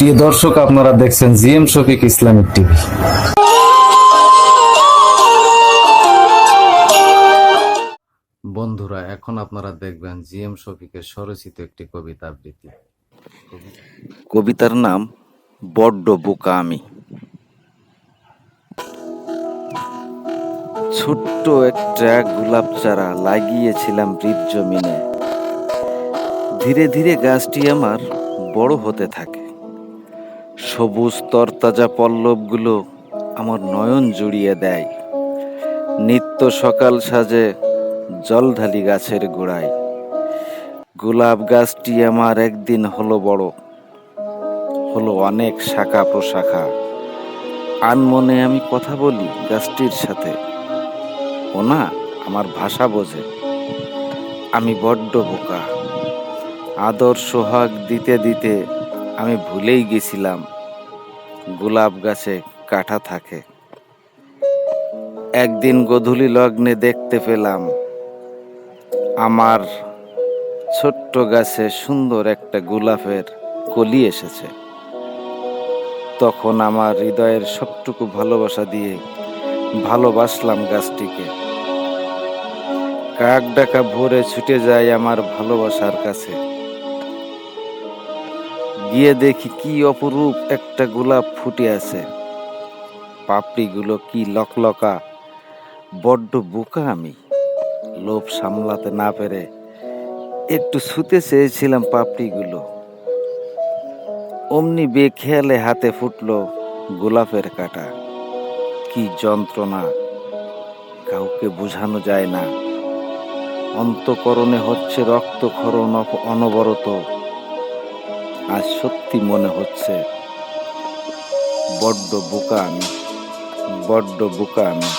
প্রিয় দর্শক, আপনারা দেখছেন জিএম শফিক ইসলামিক টিভি। বন্ধুরা, এখন আপনারা দেখবেন জিএম শফিকের স্বরচিত একটি কবিতা আবৃত্তি। কবিতার নাম, বড্ড বোকা আমি। ছোট্ট একটা গোলাপ চারা লাগিয়েছিলাম বৃদ্ধ জমিনে ধীরে ধীরে গাছটি আমার বড় হতে থাকে। সবুজ তরতাজা পল্লবগুলো আমার নয়ন জুড়িয়ে দেয়। নিত্য সকাল সাজে জল ঢালি গাছের গোড়ায়। গোলাপ গাছটি আমার একদিন হলো বড়, হলো অনেক শাখা প্রশাখা। আনমনে আমি কথা বলি গাছটির সাথে। ও না, আমার ভাষা বোঝে। আমি বড্ড বোকা। আদর সোহাগ দিতে দিতে আমি ভুলেই গেছিলাম। গোলাপ গাছে কাঁটা থাকে। একদিন গধূলি লগ্নে দেখতে পেলাম। আমার ছোট্ট গাছে সুন্দর একটা গোলাপের কলি এসেছে। তখন আমার হৃদয়ের সবটুকু ভালোবাসা দিয়ে ভালোবাসলাম গাছটিকে। কাক ডাকা ভোরে ছুটে যায় আমার ভালোবাসার কাছে। গিয়ে দেখি কি অপরূপ একটা গোলাপ ফুটে আছে। পাপড়িগুলো কি লকলকা, বড্ড বোকা আমি লোভ সামলাতে না পেরে একটু ছুতে চেয়েছিলাম পাপড়িগুলো। অমনি বেখেয়ালে হাতে ফুটলো গোলাপের কাটা। কি যন্ত্রণা, কাউকে বোঝানো যায় না। অন্তকরণে হচ্ছে রক্তক্ষরণ অনবরত। আজ সত্যি মনে হচ্ছে বড্ড বোকা আমি বড্ড বোকা আমি।